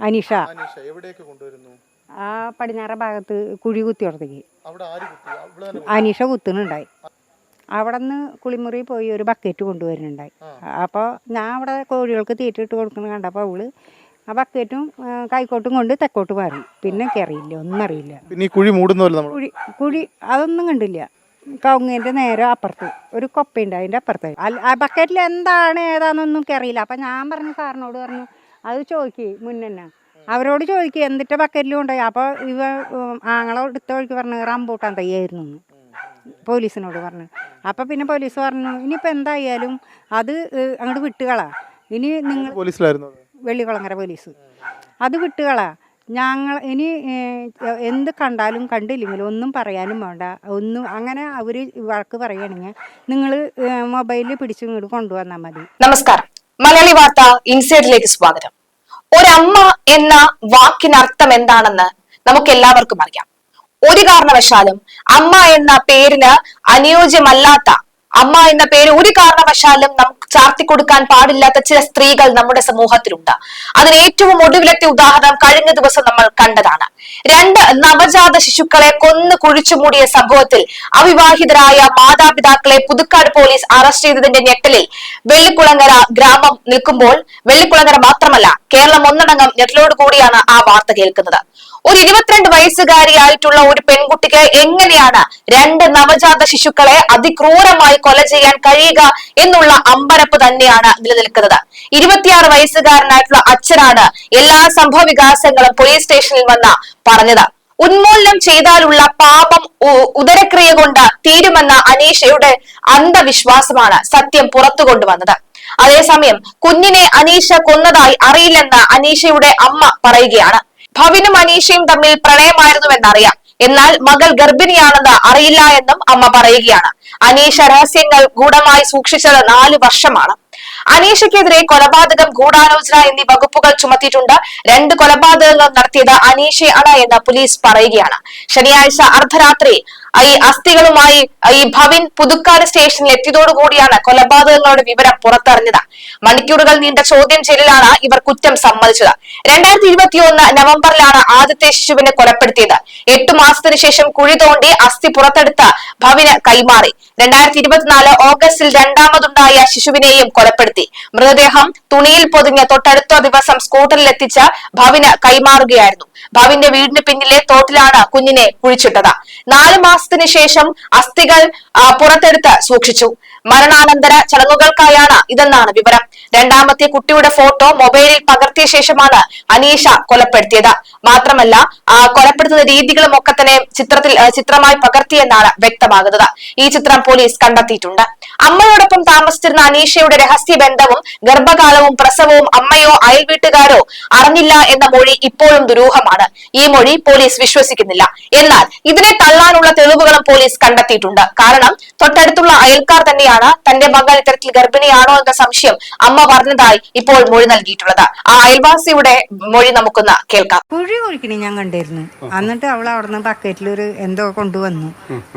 അനീഷ. അനീഷ എവിടേക്ക് കൊണ്ടുവരുന്നു? ആ പടിഞ്ഞാറ ഭാഗത്ത് കുഴി കുത്തി ഉറത്തേക്ക് അനീഷ കുത്തുന്നുണ്ടായി. അവിടെ നിന്ന് കുളിമുറി പോയി ഒരു ബക്കറ്റ് കൊണ്ടുവരുന്നുണ്ടായി. അപ്പോൾ ഞാൻ അവിടെ കോഴികൾക്ക് തീറ്റ ഇട്ട് കൊടുക്കുന്നത് കണ്ടപ്പോൾ അവൾ ആ ബക്കറ്റും കൈക്കോട്ടും കൊണ്ട് തെക്കോട്ട് മാറി പിന്നെ കയറിയില്ല അറിയില്ല ഒന്നും അറിയില്ല. പിന്നെ കുഴി മൂടുന്നല്ലോ കുഴി കുഴി അതൊന്നും കണ്ടില്ല. കവുങ്ങിന്റെ നേരെ അപ്പുറത്ത് ഒരു കൊപ്പയുണ്ട് അതിന്റെ അപ്പുറത്ത്. ആ ബക്കറ്റിൽ എന്താണ് ഏതാണെന്നൊന്നും കയറിയില്ല അറിയില്ല അപ്പം ഞാൻ പറഞ്ഞു സാറിനോട് പറഞ്ഞു അത് ചോദിക്ക് മുന്നെ അവരോട് ചോദിക്കുക എന്നിട്ട് ബക്കറ്റിലും ഉണ്ടായി അപ്പോൾ ഇവ ആങ്ങളെ എടുത്ത വഴിക്ക് പറഞ്ഞു റംബൂട്ടാൻ തയ്യായിരുന്നു പോലീസിനോട് പറഞ്ഞു. അപ്പോൾ പിന്നെ പോലീസ് പറഞ്ഞു ഇനിയിപ്പോൾ എന്തായാലും അത് അങ്ങോട്ട് വിട്ടുകളാ. ഇനി നിങ്ങൾ പോലീസിലായിരുന്നു. വെള്ളിക്കുളങ്ങര പോലീസ്. അത് വിട്ടുകളാ. ഞങ്ങൾ ഇനി എന്ത് കണ്ടാലും കണ്ടില്ലെങ്കിലും ഒന്നും പറയാനും വേണ്ട. ഒന്നും അങ്ങനെ അവർ വഴക്ക് പറയുകയാണെങ്കിൽ നിങ്ങൾ മൊബൈലിൽ പിടിച്ചു ഇങ്ങോട്ട് കൊണ്ടുവന്നാൽ മതി. നമസ്കാരം. മലയാളി വാർത്ത ഇൻസൈഡിലേക്ക് സ്വാഗതം. ഒരമ്മ എന്ന വാക്കിനർത്ഥം എന്താണെന്ന് നമുക്ക് എല്ലാവർക്കും അറിയാം. ഒരു കാരണവശാലും അമ്മ എന്ന പേരിന് അനുയോജ്യമല്ലാത്ത അമ്മ എന്ന പേര് ഒരു കാരണവശാലും നമുക്ക് ചാർത്തി കൊടുക്കാൻ പാടില്ലാത്ത ചില സ്ത്രീകൾ നമ്മുടെ സമൂഹത്തിലുണ്ട്. അതിന് ഏറ്റവും ഒടുവിലത്തെ ഉദാഹരണം കഴിഞ്ഞ ദിവസം നമ്മൾ കണ്ടതാണ്. രണ്ട് നവജാത ശിശുക്കളെ കൊന്നു കുഴിച്ചു മൂടിയ സംഭവത്തിൽ അവിവാഹിതരായ മാതാപിതാക്കളെ പുതുക്കാട് പോലീസ് അറസ്റ്റ് ചെയ്തതിന്റെ ഞെട്ടലിൽ വെള്ളിക്കുളങ്ങര ഗ്രാമം നിൽക്കുമ്പോൾ വെള്ളിക്കുളങ്ങര മാത്രമല്ല കേരളം ഒന്നടങ്കം ഞെട്ടലോട് കൂടിയാണ് ആ വാർത്ത കേൾക്കുന്നത്. ഒരു ഇരുപത്തിരണ്ട് വയസ്സുകാരിയായിട്ടുള്ള ഒരു പെൺകുട്ടിക്ക് എങ്ങനെയാണ് രണ്ട് നവജാത ശിശുക്കളെ അതിക്രൂരമായി കൊല ചെയ്യാൻ കഴിയുക എന്നുള്ള അമ്പരപ്പ് തന്നെയാണ് നിലനിൽക്കുന്നത്. ഇരുപത്തിയാറ് വയസ്സുകാരനായിട്ടുള്ള അച്ഛനാണ് എല്ലാ സംഭവ വികാസങ്ങളും പോലീസ് സ്റ്റേഷനിൽ വന്ന് പറഞ്ഞത്. ഉന്മൂലനം ചെയ്താലുള്ള പാപം ഉദരക്രിയ കൊണ്ട് തീരുമെന്ന അനീഷയുടെ അന്ധവിശ്വാസമാണ് സത്യം പുറത്തു കൊണ്ടുവന്നത്. അതേസമയം കുഞ്ഞിനെ അനീഷ കൊന്നതായി അറിയില്ലെന്ന് അനീഷയുടെ അമ്മ പറയുകയാണ്. ഭവിനും അനീഷയും തമ്മിൽ പ്രണയമായിരുന്നുവെന്നറിയാം. എന്നാൽ മകൾ ഗർഭിണിയാണെന്ന് അറിയില്ല എന്നും അമ്മ പറയുകയാണ്. അനീഷ രഹസ്യങ്ങൾ ഗൂഢമായി സൂക്ഷിച്ചത് നാല് വർഷമാണ്. അനീഷയ്ക്കെതിരെ കൊലപാതകം ഗൂഢാലോചന എന്നീ വകുപ്പുകൾ ചുമത്തിയിട്ടുണ്ട്. രണ്ട് കൊലപാതകങ്ങൾ നടത്തിയത് അനീഷയാണ് എന്ന് പോലീസ് പറയുകയാണ്. ശനിയാഴ്ച അർദ്ധരാത്രി ഈ അസ്ഥികളുമായി ഈ ഭവിൻ പുതുക്കാട് സ്റ്റേഷനിൽ എത്തിയതോടുകൂടിയാണ് കൊലപാതകങ്ങളുടെ വിവരം പുറത്തറിഞ്ഞത്. മണിക്കൂറുകൾ നീണ്ട ചോദ്യം ചെയ്യലിലാണ് ഇവർ കുറ്റം സമ്മതിച്ചത്. രണ്ടായിരത്തി ഇരുപത്തിയൊന്ന് നവംബറിലാണ് ആദ്യത്തെ ശിശുവിനെ കൊലപ്പെടുത്തിയത്. എട്ടു മാസത്തിനു ശേഷം കുഴി തോണ്ടി അസ്ഥി പുറത്തെടുത്ത് ഭവിന് കൈമാറി. രണ്ടായിരത്തി ഇരുപത്തിനാല് ഓഗസ്റ്റിൽ രണ്ടാമതുണ്ടായ ശിശുവിനെയും കൊലപ്പെടുത്തി. മൃതദേഹം തുണിയിൽ പൊതിഞ്ഞ് തൊട്ടടുത്ത ദിവസം സ്കൂട്ടറിൽ എത്തിച്ച് ഭവിന് കൈമാറുകയായിരുന്നു. ഭവിന്റെ വീടിന് പിന്നിലെ തോട്ടിലാണ് കുഞ്ഞിനെ കുഴിച്ചിട്ടത്. നാല് മാസത്തിന് ശേഷം അസ്ഥികൾ പുറത്തെടുത്ത് സൂക്ഷിച്ചു. മരണാനന്തര ചടങ്ങുകൾക്കായാണ് ഇതെന്നാണ് വിവരം. രണ്ടാമത്തെ കുട്ടിയുടെ ഫോട്ടോ മൊബൈലിൽ പകർത്തിയ ശേഷമാണ് അനീഷ കൊലപ്പെടുത്തിയത്. മാത്രമല്ല കൊലപ്പെടുത്തുന്ന രീതികളും ഒക്കെ തന്നെ ചിത്രത്തിൽ ചിത്രമായി പകർത്തിയെന്നാണ് വ്യക്തമാകുന്നത്. ഈ ചിത്രം പോലീസ് കണ്ടെത്തിയിട്ടുണ്ട്. അമ്മയോടൊപ്പം താമസിച്ചിരുന്ന അനീഷയുടെ രഹസ്യ ബന്ധവും ഗർഭകാലവും പ്രസവവും അമ്മയോ അയൽവീട്ടുകാരോ അറിഞ്ഞില്ല എന്ന മൊഴി ഇപ്പോഴും ദുരൂഹമാണ്. ഈ മൊഴി പോലീസ് വിശ്വസിക്കുന്നില്ല. എന്നാൽ ഇതിനെ തള്ളാനുള്ള തെളിവുകളും പോലീസ് കണ്ടെത്തിയിട്ടുണ്ട്. കാരണം തൊട്ടടുത്തുള്ള അയൽക്കാർ തന്നെയാണ് തന്റെ മകൾ ഇത്തരത്തിൽ ഗർഭിണിയാണോ എന്ന സംശയം അമ്മ പറഞ്ഞതായി ഇപ്പോൾ മൊഴി നൽകിയിട്ടുള്ളത്. ആ അയൽവാസിയുടെ മൊഴി നമുക്കൊന്ന് കേൾക്കാം. കുഴി കുഴിക്കണേ ഞാൻ കണ്ടിരുന്നു. എന്നിട്ട് അവൾ അവിടെ ബക്കറ്റിൽ ഒരു എന്തോ കൊണ്ടുവന്നു.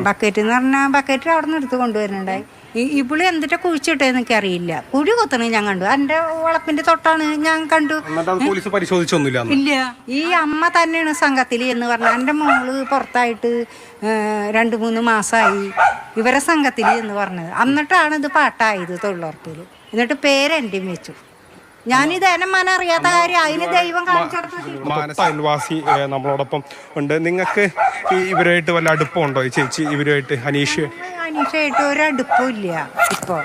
ബക്കറ്റ് എന്ന് പറഞ്ഞാൽ ബക്കറ്റ് അവിടെ നിന്ന് എടുത്ത് കൊണ്ടുവരുന്നുണ്ടായി. ഈ- പുളി എന്തിട്ടാ കുഴിച്ചിട്ടേ എനിക്ക് അറിയില്ല. കുഴി കൊത്തണേ ഞാൻ കണ്ടു. എന്റെ വളപ്പിന്റെ തൊട്ടാണ് ഞാൻ കണ്ടു. പോലീസ് പരിശോധിച്ചൊന്നുമില്ല. ഇല്ല. ഈ അമ്മ തന്നെയാണ് സംഘത്തിൽ എന്ന് പറഞ്ഞ എന്റെ മോൾ പുറത്തായിട്ട് രണ്ടു രണ്ട് മൂന്ന് മാസമായി ഇവരെ സംഘത്തിൽ എന്ന് പറഞ്ഞത്. എന്നിട്ടാണ് ഇത് പാട്ടായത് തൊഴിലുറപ്പിൽ എന്നിട്ട് പേരെന്റെയും വെച്ചു. ഞാനിത് എന്നെ മന അറിയാത്ത കാര്യം അതിന് ദൈവം കാണിച്ചു കൊടുത്തു മാനസ അയൽവാസി നമ്മളോടൊപ്പം ഉണ്ട്. നിങ്ങൾക്ക് ഇവരുമായിട്ട് വല്ല അടുപ്പമുണ്ടോ? ഈ ചേച്ചി ഇവരുമായിട്ട് അനീഷ്? അനീഷായിട്ട് ഒരടുപ്പും ഇല്ല ഇപ്പോൾ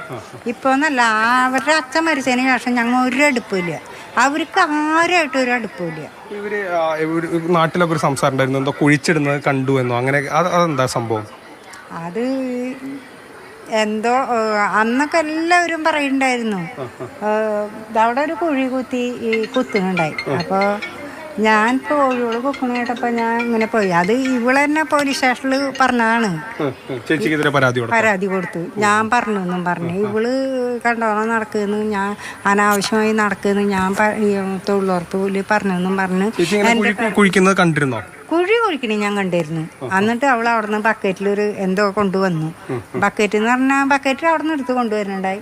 ഇപ്പോൾ എന്നല്ല അവരുടെ അച്ഛൻ മരിച്ചതിന് ശേഷം ഞങ്ങൾ ഒരു അടുപ്പില്ല അവർക്ക് ആരുമായിട്ട് ഒരു അടുപ്പില്ല ഇവർ നാട്ടിലൊക്കെ ഒരു സംസാരം ഉണ്ടായിരുന്നു. എന്തോ കുഴിച്ചിടുന്നത് കണ്ടു എന്നോ? അങ്ങനെ അതെന്താ സംഭവം? അത് എന്തോ അന്നൊക്കെ എല്ലാവരും പറയുന്നുണ്ടായിരുന്നു ഏഹ്, അവിടെ ഒരു കുഴി കുത്തി ഈ കുത്തുന്നുണ്ടായി. അപ്പോൾ ഞാൻ കോഴികൾ കുക്കണ കേട്ടപ്പോൾ ഞാൻ ഇങ്ങനെ പോയി. അത് ഇവളെന്നെ പോലീസ് സ്റ്റേഷനിൽ പറഞ്ഞതാണ്. പരാതി കൊടുത്തു? ഞാൻ പറഞ്ഞു എന്നും പറഞ്ഞു. ഇവൾ കണ്ടോണം നടക്കുന്നു ഞാൻ അനാവശ്യമായി നടക്കുന്നു ഞാൻ തൊഴിലുറപ്പ് ഈ തൊഴിലുറപ്പിൽ പറഞ്ഞെന്നും പറഞ്ഞു കുഴിക്കുന്നത് കണ്ടിരുന്നോ? കുഴി കുഴിക്കണേ ഞാൻ കണ്ടിരുന്നു. എന്നിട്ട് അവൾ അവിടെ നിന്ന് ബക്കറ്റിലൊരു എന്തോ കൊണ്ടുവന്നു. ബക്കറ്റ് എന്ന് പറഞ്ഞാൽ ബക്കറ്റ് അവിടെ നിന്ന് എടുത്ത് കൊണ്ടുവരുന്നുണ്ടായി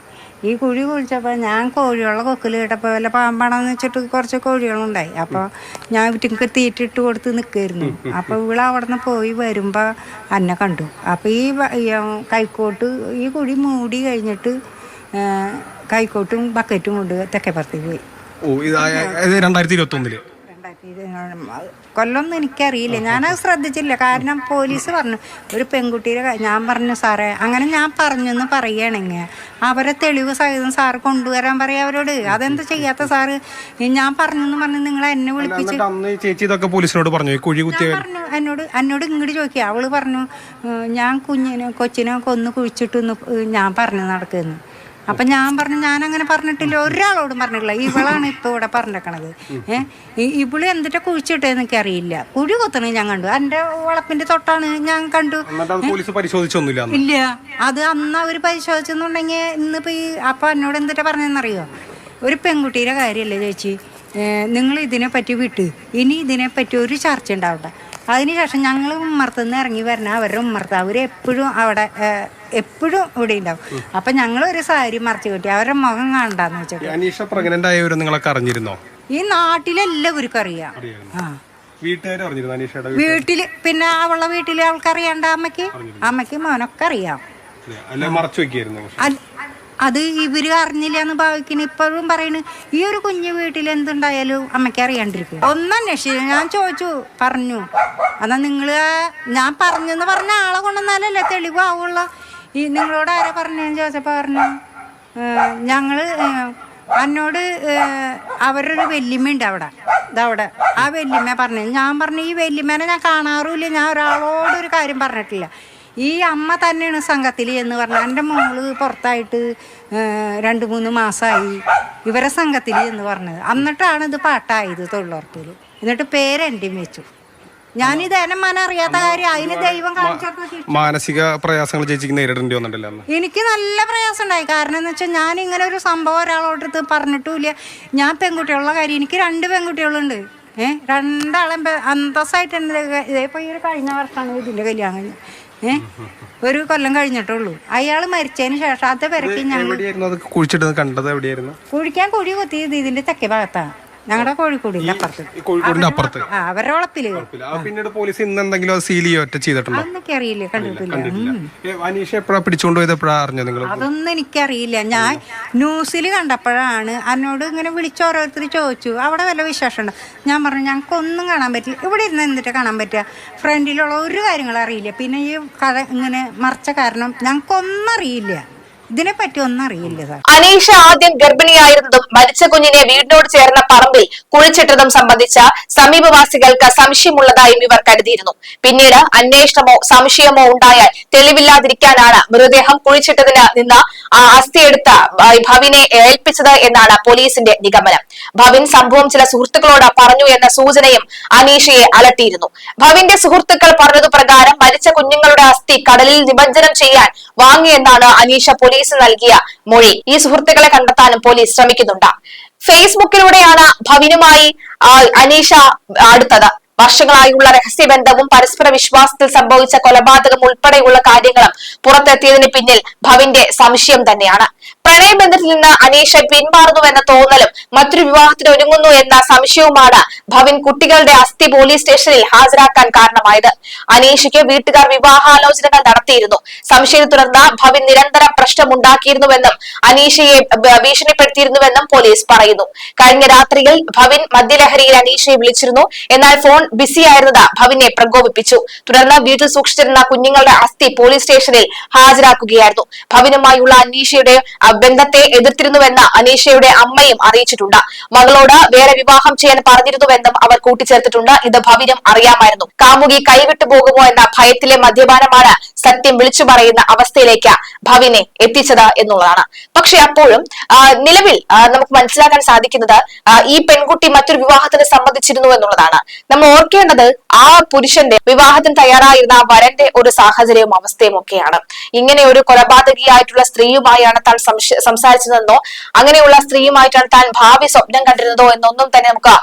ഈ കുഴി കുഴിച്ചപ്പോൾ ഞാൻ കോഴിയുള്ള കൊക്കിൽ കേട്ടപ്പോൾ വല്ല പാമ്പാണെന്ന് വെച്ചിട്ട് കുറച്ച് കോഴികളുണ്ടായി. അപ്പോൾ ഞാൻ വീട്ടിൽ തീറ്റിട്ട് കൊടുത്ത് നിൽക്കായിരുന്നു അപ്പോൾ ഇവിടെ അവിടെ നിന്ന് പോയി വരുമ്പോൾ എന്നെ കണ്ടു. അപ്പോൾ ഈ കൈക്കോട്ട് ഈ കുഴി മൂടി കഴിഞ്ഞിട്ട് കൈക്കോട്ടും ബക്കറ്റും കൊണ്ട് തെക്കേപ്പുറത്തേക്ക് പോയി. ഓ ഇത് രണ്ടായിരത്തി ഇരുപത്തി ഒന്നിൽ രണ്ടായിരത്തി ഇരുപത് കൊല്ലമൊന്നും എനിക്കറിയില്ല. ഞാനത് ശ്രദ്ധിച്ചില്ല. കാരണം പോലീസ് പറഞ്ഞു ഒരു പെൺകുട്ടിയുടെ ഞാൻ പറഞ്ഞു സാറേ അങ്ങനെ ഞാൻ പറഞ്ഞെന്ന് പറയുകയാണെങ്കിൽ അവരെ തെളിവ് സഹിതം സാറ് കൊണ്ടുവരാൻ പറയാം അവരോട്. അതെന്താ ചെയ്യാത്ത സാറ്? ഞാൻ പറഞ്ഞെന്ന് പറഞ്ഞ് നിങ്ങൾ എന്നെ വിളിപ്പിച്ച് ചേച്ചി ഇതൊക്കെ പോലീസിനോട് പറഞ്ഞു? കുഴി. പറഞ്ഞു എന്നോട് എന്നോട് ഇങ്ങോട്ട് ചോദിക്കുക. അവൾ പറഞ്ഞു ഞാൻ കുഞ്ഞിനെ കൊച്ചിനെ കൊന്ന് കുഴിച്ചിട്ടു ഞാൻ പറഞ്ഞു നടക്കുന്നു. അപ്പം ഞാൻ പറഞ്ഞു ഞാൻ അങ്ങനെ പറഞ്ഞിട്ടില്ല. ഒരാളോടും പറഞ്ഞിട്ടില്ല. ഇവളാണ് ഇപ്പോൾ ഇവിടെ പറഞ്ഞേക്കണത്. ഏഹ് ഇവൾ എന്തിട്ട് കുഴിച്ചിട്ടേന്ന് എനിക്കറിയില്ല. കുഴി കൊത്തണ ഞാൻ കണ്ടു. എന്റെ വളപ്പിന്റെ തൊട്ടാണ് ഞാൻ കണ്ടു. പോലീസ് പരിശോധിച്ചൊന്നുമില്ല ഇല്ല. അത് അന്ന് അവർ പരിശോധിച്ചെന്നുണ്ടെങ്കിൽ ഇന്നിപ്പോൾ ഈ അപ്പം എന്നോട് എന്തിട്ട് പറഞ്ഞതെന്നറിയോ ഒരു പെൺകുട്ടിയുടെ കാര്യമല്ലേ ചേച്ചി? നിങ്ങൾ ഇതിനെപ്പറ്റി വിട്ട്. ഇനി ഇതിനെപ്പറ്റി ഒരു ചർച്ച ഉണ്ടാവട്ടെ. അതിനുശേഷം ഞങ്ങൾ ഉമ്മർത്തുനിന്ന് ഇറങ്ങി വരണ. അവരുടെ ഉമ്മർത്ത് അവർ എപ്പോഴും അവിടെ എപ്പോഴും ഇവിടെ ഉണ്ടാവും. അപ്പം ഞങ്ങൾ ഒരു സാരി മറച്ചു കിട്ടി അവരുടെ മുഖം കാണണ്ടെന്ന് വെച്ചിട്ട് അനീഷ പ്രഗ്നന്റ് ആയവരും നിങ്ങളൊക്കെ അറിഞ്ഞിരുന്നോ? ഈ നാട്ടിലെല്ലാവർക്കും അറിയാം. ആ? വീട്ടിൽ പിന്നെ അവളുടെ വീട്ടിലെ അവൾക്കറിയാണ്ട അമ്മയ്ക്ക്? അമ്മയ്ക്ക് മോനൊക്കെ അറിയാം. മറച്ചു വെക്കായിരുന്നു. അത് ഇവർ അറിഞ്ഞില്ല എന്ന് ഭാവിക്കുന്നു ഇപ്പോഴും പറയുന്നു ഈ ഒരു കുഞ്ഞു വീട്ടിൽ എന്തുണ്ടായാലും അമ്മയ്ക്ക് അറിയാണ്ടിരിക്കും ഒന്നന്വേഷിച്ചു ഞാൻ ചോദിച്ചു പറഞ്ഞു. എന്നാ നിങ്ങൾ ഞാൻ പറഞ്ഞെന്ന് പറഞ്ഞ ആളെ കൊണ്ടുവന്നാലല്ലേ തെളിവാവുള്ള ഈ നിങ്ങളോട് ആരാ പറഞ്ഞതെന്ന് ചോദിച്ചപ്പോൾ പറഞ്ഞു ഞങ്ങൾ എന്നോട് അവരൊരു വെല്ലിമ്മയുണ്ട് അവിടെ. ഇതവിടെ ആ വെല്ലിമ്മ പറഞ്ഞു ഞാൻ പറഞ്ഞു ഈ വെല്ലിമ്മേനെ ഞാൻ കാണാറുമില്ല. ഞാൻ ഒരാളോടൊരു കാര്യം പറഞ്ഞിട്ടില്ല. ഈ അമ്മ തന്നെയാണ് സംഘത്തിൽ എന്ന് പറഞ്ഞാൽ എന്റെ മോൾ പുറത്തായിട്ട് രണ്ട് മൂന്ന് മാസമായി ഇവരെ സംഘത്തിൽ എന്ന് പറഞ്ഞത് എന്നിട്ടാണ് ഇത് പാട്ടായത് തൊഴിലുറപ്പിൽ എന്നിട്ട് പേരെന്റെയും വെച്ചു. ഞാനിത് എന്നെ മന അറിയാത്ത കാര്യം അതിന് ദൈവം മാനസിക പ്രയാസങ്ങൾ ചേച്ചിക്ക് നേരിടേണ്ടി വന്നിട്ടില്ല എനിക്ക് നല്ല പ്രയാസം ഉണ്ടായി കാരണം എന്ന് വെച്ചാൽ ഞാൻ ഇങ്ങനെ ഒരു സംഭവം ഒരാളോടടുത്ത് പറഞ്ഞിട്ടുമില്ല. ഞാൻ പെൺകുട്ടികളുടെ കാര്യം എനിക്ക് രണ്ട് പെൺകുട്ടികളുണ്ട്. ഏഹ് രണ്ടാളും അന്തസ്സായിട്ടുണ്ട് ഇതേപ്പോൾ ഈ ഒരു കഴിഞ്ഞ വർഷമാണ് ഇതിന്റെ കല്യാണം കഴിഞ്ഞത്. ഒരു കൊല്ലം കഴിഞ്ഞിട്ടുള്ളൂ. അയാൾ മരിച്ചതിന് ശേഷം അത് പെരക്കി ഞങ്ങൾ കുഴിക്കാൻ കുഴി കുത്തിയത് ഇതിന്റെ തെക്കേ ഭാഗത്താണ് ഞങ്ങളുടെ കോഴിക്കോടിന്റെ അപ്പുറത്ത്. കോഴിക്കോടിന്റെ അപ്പുറത്ത്. ആ അവരുടെ വളപ്പിൽ. ആ, പിന്നീട് പോലീസ് ഇന്ന് എന്തെങ്കിലും സീൽ ഒറ്റ ചെയ്തിട്ടുണ്ട്? അതൊക്കെ അറിയില്ല. കണ്ടിട്ടില്ല. പിടിച്ചോണ്ട് അനീഷ എപ്പോഴാ പിടിച്ചുകൊണ്ട് അറിഞ്ഞോ നിങ്ങൾ അതൊന്നും എനിക്കറിയില്ല. ഞാൻ ന്യൂസിൽ കണ്ടപ്പോഴാണ് എന്നോട് ഇങ്ങനെ വിളിച്ച് ഓരോരുത്തർ ചോദിച്ചു. അവിടെ വല്ല വിശേഷമുണ്ടോ? ഞാൻ പറഞ്ഞു ഞങ്ങൾക്ക് ഒന്നും കാണാൻ പറ്റില്ല. ഇവിടെ ഇരുന്ന് എന്നിട്ട് കാണാൻ പറ്റുക. ഫ്രണ്ടിലുള്ള ഒരു കാര്യങ്ങളും അറിയില്ല. പിന്നെ ഈ കഥ ഇങ്ങനെ മറച്ച കാരണം ഞങ്ങൾക്കൊന്നും അറിയില്ല. ഇതിനെപ്പറ്റി ഒന്നും അറിയില്ല അനീഷ ആദ്യം ഗർഭിണിയായിരുന്നതും മരിച്ച കുഞ്ഞിനെ വീടിനോട് ചേർന്ന പറമ്പിൽ കുഴിച്ചിട്ടതും സംബന്ധിച്ച സമീപവാസികൾക്ക് സംശയമുള്ളതായും ഇവർ കരുതിയിരുന്നു. പിന്നീട് അന്വേഷണമോ സംശയമോ ഉണ്ടായാൽ തെളിവില്ലാതിരിക്കാനാണ് മൃതദേഹം കുഴിച്ചിട്ടതിന് നിന്ന് ആ അസ്ഥിയെടുത്ത ഭവിനെ ഏൽപ്പിച്ചത് എന്നാണ് പോലീസിന്റെ നിഗമനം. ഭവിൻ സംഭവം ചില സുഹൃത്തുക്കളോട് പറഞ്ഞു എന്ന സൂചനയും അനീഷയെ അലട്ടിയിരുന്നു. ഭവിന്റെ സുഹൃത്തുക്കൾ പറഞ്ഞതു പ്രകാരം മരിച്ച കുഞ്ഞുങ്ങളുടെ അസ്ഥി കടലിൽ നിമജ്ജനം ചെയ്യാൻ വാങ്ങിയെന്നാണ് അനീഷ പോലീസ് നൽകിയ മൊഴി. ഈ സുഹൃത്തുക്കളെ കണ്ടെത്താനും പോലീസ് ശ്രമിക്കുന്നുണ്ട്. ഫേസ്ബുക്കിലൂടെയാണ് ഭവിനുമായി അനീഷ അടുത്തത്. വർഷങ്ങളായുള്ള രഹസ്യബന്ധവും പരസ്പര വിശ്വാസത്തിൽ സംഭവിച്ച കൊലപാതകം ഉൾപ്പെടെയുള്ള കാര്യങ്ങളും പുറത്തെത്തിയതിന് പിന്നിൽ ഭവിന്റെ സംശയം തന്നെയാണ്. പ്രണയബന്ധത്തിൽ നിന്ന് അനീഷ പിന്മാറുന്നുവെന്ന തോന്നലും മറ്റൊരു വിവാഹത്തിന് ഒരുങ്ങുന്നു എന്ന സംശയവുമാണ് ഭവിൻ കുട്ടികളുടെ അസ്ഥി പോലീസ് സ്റ്റേഷനിൽ ഹാജരാക്കാൻ കാരണമായത്. അനീഷയ്ക്ക് വീട്ടുകാർ വിവാഹാലോചനകൾ നടത്തിയിരുന്നു. സംശയത്തെ തുടർന്ന് ഭവിൻ നിരന്തരം പ്രശ്നമുണ്ടാക്കിയിരുന്നുവെന്നും അനീഷയെ ഭീഷണിപ്പെടുത്തിയിരുന്നുവെന്നും പോലീസ് പറയുന്നു. കഴിഞ്ഞ രാത്രിയിൽ ഭവിൻ മദ്യലഹരിയിൽ അനീഷയെ വിളിച്ചിരുന്നു. എന്നാൽ ഫോൺ ബിസിയായിരുന്നത് ഭവിനെ പ്രകോപിപ്പിച്ചു. തുടർന്ന് വീട്ടിൽ സൂക്ഷിച്ചിരുന്ന കുഞ്ഞുങ്ങളുടെ അസ്ഥി പോലീസ് സ്റ്റേഷനിൽ ഹാജരാക്കുകയായിരുന്നു. ഭവിനുമായുള്ള അനീഷയുടെ ബന്ധത്തെ എതിർത്തിരുന്നുവെന്ന് അനീഷയുടെ അമ്മയും അറിയിച്ചിട്ടുണ്ട്. മകളോട് വേറെ വിവാഹം ചെയ്യാൻ പറഞ്ഞിരുന്നുവെന്നും അവർ കൂട്ടിച്ചേർത്തിട്ടുണ്ട്. ഇത് ഭവിനും അറിയാമായിരുന്നു. കാമുകി കൈവിട്ടു പോകുമോ എന്ന ഭയത്തിലെ മദ്യപാനമാണ് സത്യം വിളിച്ചു പറയുന്ന അവസ്ഥയിലേക്ക് ഭവിനെ എത്തിച്ചത് എന്നുള്ളതാണ്. പക്ഷെ അപ്പോഴും നിലവിൽ നമുക്ക് മനസ്സിലാക്കാൻ സാധിക്കുന്നത് ഈ പെൺകുട്ടി മറ്റൊരു വിവാഹത്തിന് സംബന്ധിച്ചിരുന്നു എന്നുള്ളതാണ്. നമ്മൾ ഓർക്കേണ്ടത് ആ പുരുഷന്റെ വിവാഹത്തിന് തയ്യാറായിരുന്ന വരന്റെ ഒരു സാഹചര്യവും അവസ്ഥയും ഒക്കെയാണ്. ഇങ്ങനെ ഒരു കൊലപാതകിയായിട്ടുള്ള സ്ത്രീയുമായാണ് താൻ സംസാരിച്ചതെന്നോ അങ്ങനെയുള്ള സ്ത്രീയുമായിട്ടാണ് താൻ ഭാവി സ്വപ്നം കണ്ടിരുന്നതോ എന്നൊന്നും തന്നെ നമുക്ക്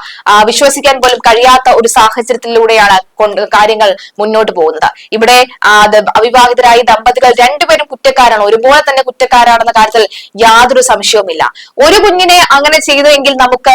വിശ്വസിക്കാൻ പോലും കഴിയാത്ത ഒരു സാഹചര്യത്തിലൂടെയാണ് കാര്യങ്ങൾ മുന്നോട്ട് പോകുന്നത്. ഇവിടെ അവിവാഹിതരായ ദമ്പതികൾ രണ്ടുപേരും കുറ്റക്കാരാണ്. ഒരുപോലെ തന്നെ കുറ്റക്കാരാണെന്ന കാര്യത്തിൽ യാതൊരു സംശയവുമില്ല. ഒരു കുഞ്ഞിനെ അങ്ങനെ ചെയ്തുവെങ്കിൽ നമുക്ക്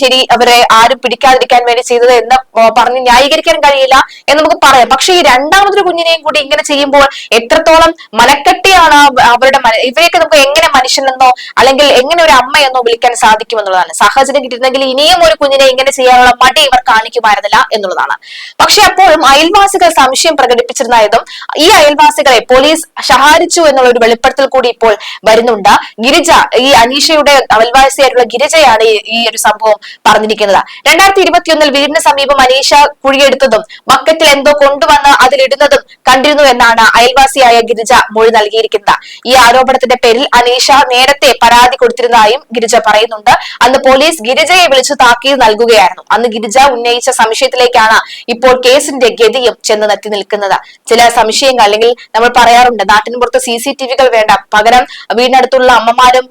ശരി അവരെ ആരും പിടിക്കാതിരിക്കാൻ വേണ്ടി ചെയ്തത് എന്ന് പറഞ്ഞ് ന്യായീകരിക്കാൻ കഴിയില്ല എന്ന് നമുക്ക് പറയാം. പക്ഷെ ഈ രണ്ടാമതൊരു കുഞ്ഞിനെയും കൂടി ഇങ്ങനെ ചെയ്യുമ്പോൾ എത്രത്തോളം മനക്കെട്ടിയാണ് അവരുടെ ഇവരെയൊക്കെ നമുക്ക് എങ്ങനെ മനുഷ്യനെന്നോ അല്ലെങ്കിൽ എങ്ങനെ ഒരു അമ്മയെന്നോ വിളിക്കാൻ സാധിക്കുമെന്നുള്ളതാണ്. സാഹചര്യം കിട്ടിയിരുന്നെങ്കിൽ ഇനിയും ഒരു കുഞ്ഞിനെ ഇങ്ങനെ ചെയ്യാനുള്ള മടി ഇവർ കാണിക്കുമായിരുന്നില്ല എന്നുള്ളതാണ്. പക്ഷെ അപ്പോഴും അയൽവാസികൾ സംശയം പ്രകടിപ്പിച്ചിരുന്നതും ഈ അയൽവാസികളെ പോലീസ് ശഹാരിച്ചു എന്നുള്ള ഒരു വെളിപ്പെടുത്തൽ കൂടി ഇപ്പോൾ വരുന്നുണ്ട്. ഗിരിജ ഈ അനീഷയുടെ അയൽവാസിയായിട്ടുള്ള ഗിരിജയാണ് ഈ ഒരു സംഭവം പറഞ്ഞിരിക്കുന്നത്. രണ്ടായിരത്തി ഇരുപത്തിയൊന്നിൽ വീടിന് സമീപം അനീഷ കുഴിയെടുത്തതും ബക്കറ്റിൽ എന്തോ കൊണ്ടുവന്ന് അതിലിടുന്നതും കണ്ടിരുന്നു എന്നാണ് അയൽവാസിയായ ഗിരിജ മൊഴി നൽകിയിരിക്കുന്നത്. ഈ ആരോപണത്തിന്റെ പേരിൽ അനീഷ നേരത്തെ പരാതി കൊടുത്തിരുന്നതായും ഗിരിജ പറയുന്നുണ്ട്. അന്ന് പോലീസ് ഗിരിജയെ വിളിച്ചു താക്കീത് നൽകുകയായിരുന്നു. അന്ന് ഗിരിജ ഉന്നയിച്ച സംശയത്തിലേക്കാണ് ഇപ്പോൾ കേസിന്റെ ഗതിയും ചെന്ന് നെത്തി നിൽക്കുന്നത്. ചില സംശയങ്ങൾ അല്ലെങ്കിൽ നമ്മൾ പറയാറുണ്ട് നാട്ടിന് പുറത്ത് സി സി ടി വികൾ വേണ്ട. പകരം വീടിനടുത്തുള്ള അമ്മമാരും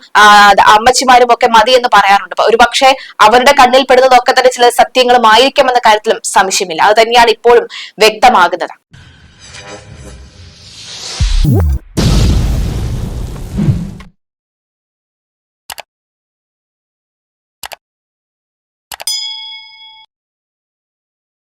അമ്മച്ചിമാരും ഒക്കെ മതി എന്ന് പറയാറുണ്ട്. ഒരു പക്ഷേ അവരുടെ കണ്ണിൽ പെടുന്നതൊക്കെ തന്നെ ചില സത്യങ്ങളും ആയിരിക്കും എന്ന കാര്യത്തിലും സംശയമില്ല. അത് തന്നെയാണ് ഇപ്പോഴും വ്യക്തമാകുന്നത്.